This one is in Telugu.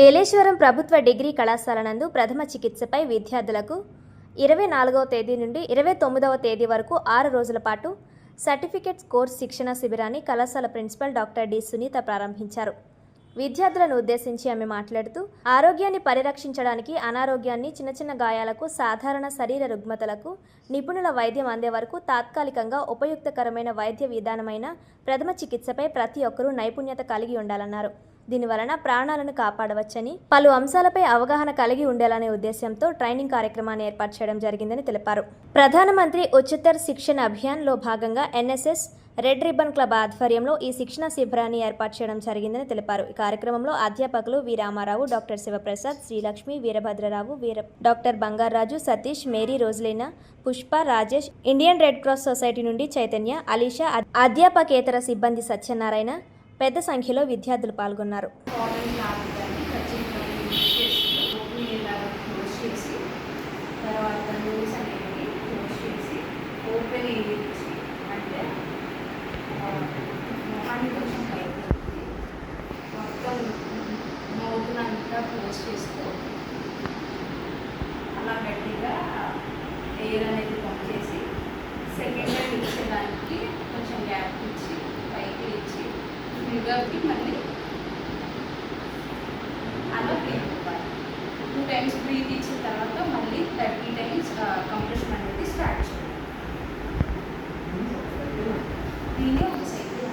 ఏలేశ్వరం ప్రభుత్వ డిగ్రీ కళాశాల నందు ప్రథమ చికిత్సపై విద్యార్థులకు ఇరవై నాలుగవ తేదీ నుండి ఇరవై తొమ్మిదవ తేదీ వరకు ఆరు రోజుల పాటు సర్టిఫికేట్ కోర్స్ శిక్షణ శిబిరాన్ని కళాశాల ప్రిన్సిపల్ డాక్టర్ డి సునీత ప్రారంభించారు. విద్యార్థులను ఉద్దేశించి ఆమె మాట్లాడుతూ ఆరోగ్యాన్ని పరిరక్షించడానికి అనారోగ్యాన్ని చిన్న చిన్న గాయాలకు సాధారణ శరీర రుగ్మతలకు నిపుణుల వైద్యం అందే వరకు తాత్కాలికంగా ఉపయుక్తకరమైన వైద్య విధానమైన ప్రథమ చికిత్సపై ప్రతి ఒక్కరూ నైపుణ్యత కలిగి ఉండాలన్నారు. దీనివలన ప్రాణాలను కాపాడవచ్చని పలు అంశాలపై అవగాహన కలిగి ఉండాలనే ఉద్దేశంతో ట్రైనింగ్ కార్యక్రమాన్ని ఏర్పాటు చేయడం జరిగిందని తెలిపారు. ప్రధానమంత్రి ఉచితర్ శిక్షణ అభియాన్లో భాగంగా ఎన్ఎస్ఎస్ రెడ్ రిబ్బన్ క్లబ్ ఆధ్వర్యంలో ఈ శిక్షణ శిబిరాన్ని ఏర్పాటు చేయడం జరిగిందని తెలిపారు. ఈ కార్యక్రమంలో అధ్యాపకులు V Ramarao doctor Sivaprasad Srilakshmi Veerabhadrarao Veera doctor Bangaraju Satish Mary రోజులైన Pushpa Rajesh Indian red cross society నుండి చైతన్య అలీషా అధ్యాపకేతర సిబ్బంది సత్యనారాయణ పెద్ద సంఖ్యలో విద్యార్థులు పాల్గొన్నారు. కామన్ ల్యాబ్ ఖచ్చితంగా యూజ్ చేసి ఓపెన్ ల్యాబ్ చేసి తర్వాత నోస్ అనేది క్లోజ్ చేసి ఓపెన్ ఇచ్చి అంటే ఆ, మొహాన్ని కొంచెం పైకి ఎత్తి, మొత్తం మౌత్నంతా క్లోజ్ చేస్తూ అలా గట్టిగా ఎయిర్ అనేది పంప్ సెకండ్ టైం ఇచ్చేదానికి కొంచెం గ్యాప్ ఇచ్చి పైకి ఇచ్చి ఫిగర్కి మళ్ళీ అలా బ్రీత్ ఇవ్వాలి. టూ టైమ్స్ బ్రీత్ ఇచ్చిన తర్వాత మళ్ళీ థర్టీ టైమ్స్ కంప్రెషన్ అనేది స్టార్ట్ చేయాలి. దీన్ని ఒక సైకిల్